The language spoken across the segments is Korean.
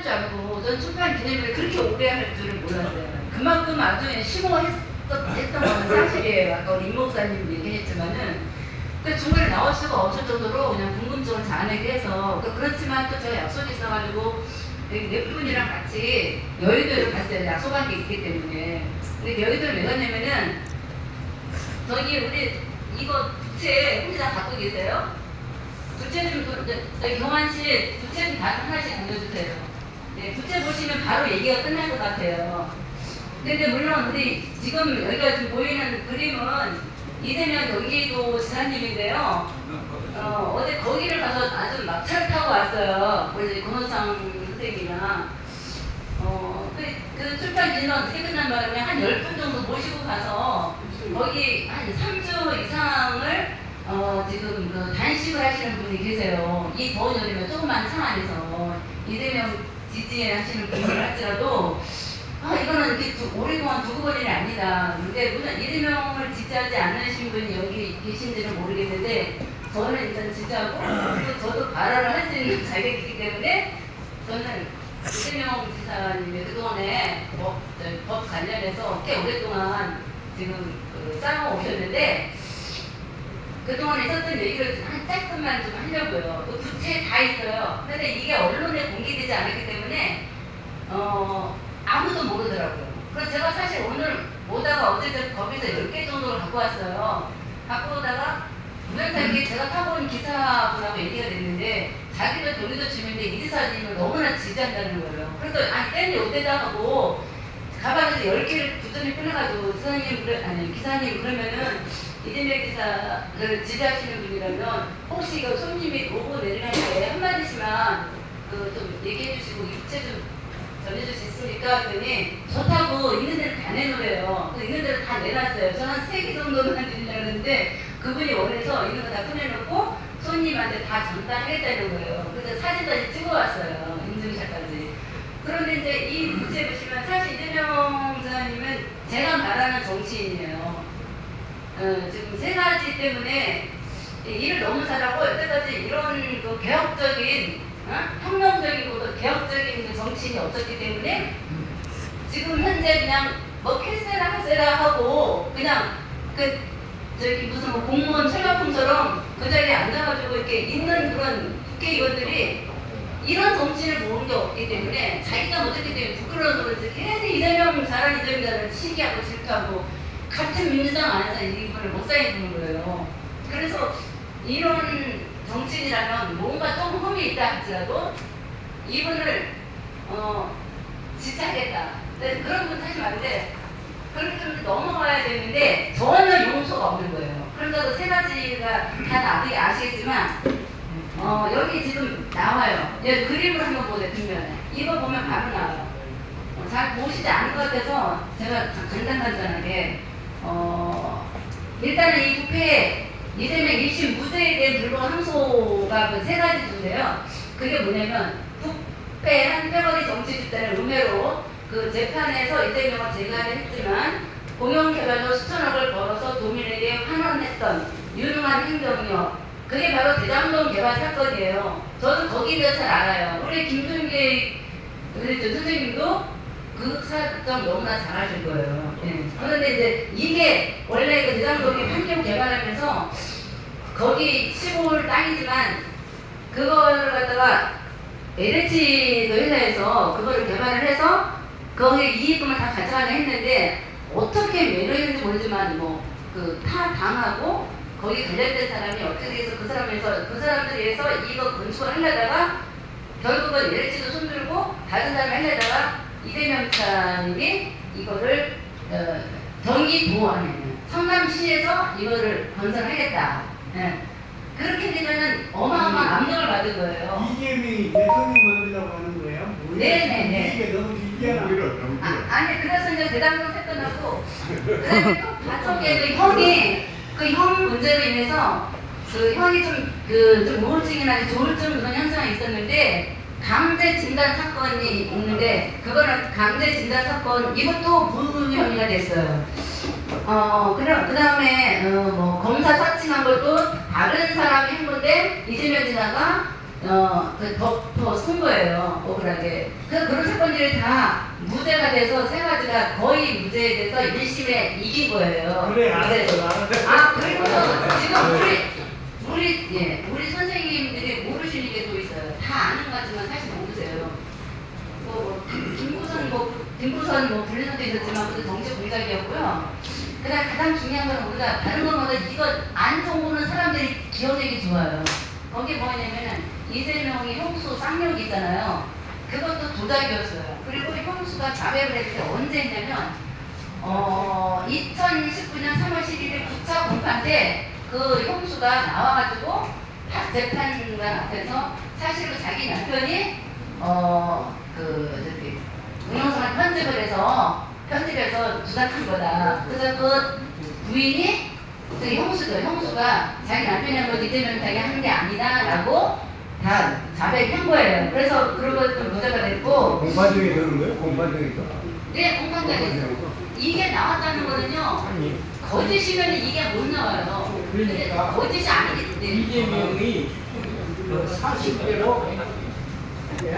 끝날 줄 알고 전 출판 기념일을 그렇게 오래 할 줄은 몰랐어요. 그만큼 아주 심오했던 했던 건 사실이에요. 아까 우리 임 목사님 얘기했지만은 그 중간에 나올 수가 없을 정도로 그냥 궁금증을 자아내게 해서 그- 그렇지만 또 제가 약속이 있어가지고 몇 분이랑 같이 여의도를 갔어요. 약속한 게 있기 때문에. 근데 여의도를 왜 갔냐면은 저기 우리 이거 부채 다 갖고 계세요? 부채 좀 도- 저- 저기 경환 씨 부채 좀다 하나씩 남겨주세요. 네, 부채 보시면 바로 얘기가 끝날 것 같아요. 근데 물론 우리 지금 여기가 지금 보이는 그림은 이재명 경기도 지사님인데요. 어, 어제 거기를 가서 아주 막 차를 타고 왔어요. 우리 권호상 선생님이랑. 어, 그, 그 출판 기념 어떻게 끝난 바람에 한 10분 정도 모시고 가서 거기 한 3주 이상을 어, 지금 그 단식을 하시는 분이 계세요. 이 더운 여름에 조그만 차 안에서 이재명 지지하시는 분들 할지라도 아, 이거는 이렇게 두, 오랫동안 두고 볼 일이 아니다. 근데 물론 이재명을 지지하지 않으신 분이 여기 계신지는 모르겠는데 저는 일단 지지하고 또 저도 발언을 할 수 있는 자격이 있기 때문에 저는 이재명 지사님의 그동안에 법, 법 관련해서 꽤 오랫동안 지금 그 쌓아 오셨는데 그동안 있었던 얘기를 한 짧게만 좀 하려고요. 그 부채 다 있어요. 근데 이게 언론에 공개되지 않았기 때문에 어, 아무도 모르더라고요. 그래서 제가 사실 오늘 오다가 어제 저 거기서 10개 정도를 갖고 왔어요. 갖고 오다가 우연찮게 제가 온 기사분하고 얘기가 됐는데 자기도 경기도 주민인데 이 기사님을 너무나 지지한다는 거예요. 그래서 아니 땡이 어때다 하고 가방에서 10개를 부전히 꺼내가지고 선생님 그래, 아니 기사님 그러면은 이재명 기사를 지지하시는 분이라면 혹시 이거 손님이 오고 내리는데 한마디씩만 그 좀 얘기해 주시고 입체 좀 전해줄 수 있습니까? 그랬더니 좋다고 있는 데를 다 내놓으래요. 그 있는 데를 다 내놨어요. 저는 한 세 개 정도만 드리려고 했는데 그분이 원해서 있는 거 다 꺼내놓고 손님한테 다 전달하겠다는 거예요. 그래서 사진까지 찍어왔어요. 인증샷까지. 그런데 이제 이 문제 보시면 사실 이재명 지사님은 제가 말하는 정치인이에요. 어, 지금 세 가지 때문에 이 일을 너무 잘하고 여태까지 이런 그 개혁적인 어? 혁명적이고 개혁적인 그 정치인이 없었기 때문에 지금 현재 그냥 뭐 캐세라 하세라 하고 그냥 그 저기 무슨 뭐 공무원 철학품처럼 그 자리에 앉아가지고 이렇게 있는 그런 국회의원들이 이런 정치를 모르는 게 없기 때문에 자기가 못했기 때문에 부끄러워서 그런지 괜히 이재명 잘한 이재명 잘한 시기하고 질투하고 같은 민주당 안에서 이분을 못 살리는 거예요. 그래서 이런 정치인이라면 뭔가 좀 흠이 있다 할지라도 이분을 어, 지지하겠다. 네, 그런 분 사실 많은데 그렇게 좀 넘어가야 되는데 전혀 용서가 없는 거예요. 그러니까 그세 가지가 다 나중에 아시겠지만 어, 여기 지금 나와요. 여기 그림을 한번 보세요, 뒷면에. 이거 보면 바로 나와요. 어, 잘 보시지 않을 것 같아서 제가 간단간단하게 어, 일단은 이 국회에 이재명 1심 무죄에 대한 불법 항소가 그 세 가지 주인데요. 그게 뭐냐면 국회한 패거리 정치 집단의 음해로 그 재판에서 이재명을 제거를 했지만 공영개발로 수천억을 벌어서 도민에게 환원했던 유능한 행정력 그게 바로 대장동 개발 사건이에요. 저도 거기에 대해서 잘 알아요. 우리 김준기 저 선생님도 그 사건 너무나 잘 아실 거예요. 예. 그런데 이제 이게 원래 그 대장동이 환경 개발하면서 거기 시골 땅이지만 그거를 갖다가 LH 그 회사에서 그거를 개발을 해서 거기 이익금을 다 가져가려 했는데 어떻게 매너했는지 모르지만 뭐 그 타 당하고 거기 관련된 사람이 어떻게 해서 그 사람에서 그 사람들에 의해서 이거 건축을 하려다가 결국은 LH도 손들고 다른 사람이 하려다가 이재명 차님이 이거를 어, 경기 도 안에 성남시에서 이거를 건설하겠다. 예. 그렇게 되면은 어마어마한 압력을 받은 거예요. 이재명이 대통령 만들려고 하는 거예요? 네네네. 이게 너무 길잖아. 아, 아니 그래서 이제 대장동 사건하고 그다음에 또 가족의 그 형이 그 형 문제로 인해서 그 형이 좀그좀 우울증이나 조울증 그런 현상이 있었는데 강제 진단 사건이 있는데 그거는 강제 진단 사건 이것도 무혐의가 됐어요. 어 그럼 그 다음에 어 뭐 검사 사칭한 것도 다른 사람이 한 건데 이재명 지사가 어, 그 덮어 쓴 거예요, 억울하게. 그, 그런 사건들이 다 무죄가 돼서 세 가지가 거의 무죄에 돼서 1심에 이긴 거예요. 그래 알았어. 아, 그리고 지금 우리, 우리, 예, 우리 선생님들이 모르시는 게 또 있어요. 같지만 사실 모르세요. 뭐, 김구선, 뭐, 김구선, 뭐, 불리선도 있었지만, 그것도 정치 공작이었고요. 그 다음 가장 중요한 건 우리가 다른 것보다 이거 안 좋은 사람들이 기억력이 좋아요. 거기 뭐냐면은, 이재명이 형수 쌍욕 있잖아요. 그것도 조작이었어요. 그리고 형수가 자백을 했을 때 언제 했냐면, 어, 2019년 3월 11일 9차 공판 때 그 형수가 나와가지고 박 재판관 앞에서 사실은 자기 남편이 어, 그, 저기, 동영상을 편집을 해서 편집해서 조작한 거다. 그래서 그 부인이 그 형수죠. 형수가 자기 남편이 한 거지 이재명 자기 한 게 아니다라고 다 자백한 거예요. 그래서 그런 것도 문제가 됐고 공판정에 되는 거예요? 공판정에서? 네, 공판장에서 이게 나왔다는 거는요. 거짓이면 이게 못 나와요. 그러니까. 거짓이 아니기 때문에. 이재명이 그 사실대로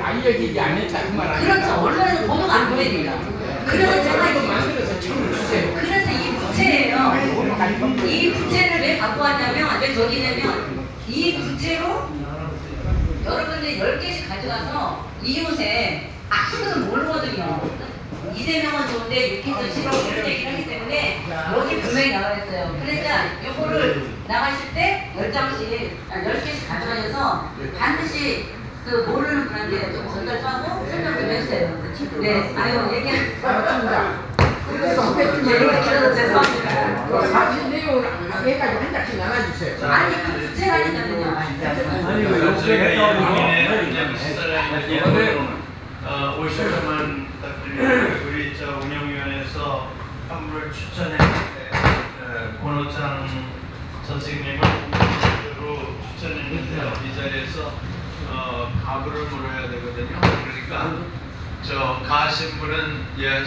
알려지지 않았다 그말 아니에요? 그렇죠. 언론에서 보도가 안 되니까. 그래서 제가 이거 이- 만들어서 청을 주세요. 그래서 이 부채예요. 이 부채를 왜 갖고 왔냐면, 왜 저기 냐면, 이 부채로 여러분들이 10개씩 가져가서 이웃에 아무도 모르거든요. 이재명은 좋은데 유키는 싫어 이런 얘기를 하기 때문에 여기 분명히 나와 있어요. 그러니까 요거를 나가실 때 10장씩, 아, 10개씩 가져가셔서 반드시 그 모르는 분한테 좀 전달도 하고 설명 좀 해주세요. 네, 아유, 얘기 맞습니다. 그래서 길어서 죄송합니다. 그 사실 내용을 해가지고 한 장씩 나눠주세요. 아니, 그 부채라니까요. 아니, 그래서 저희가 이 욕설했다고 국민의 그러고. 그냥 시사를 얘기하면 어, 50점만 부탁드리고 우리 저 운영위원회에서 한 분을 추천했는데 어, 권호창 선생님을 공식으로 추천했는데요. 이 자리에서 어, 가부를 물어야 되거든요. 그러니까 저 가신 분은 예.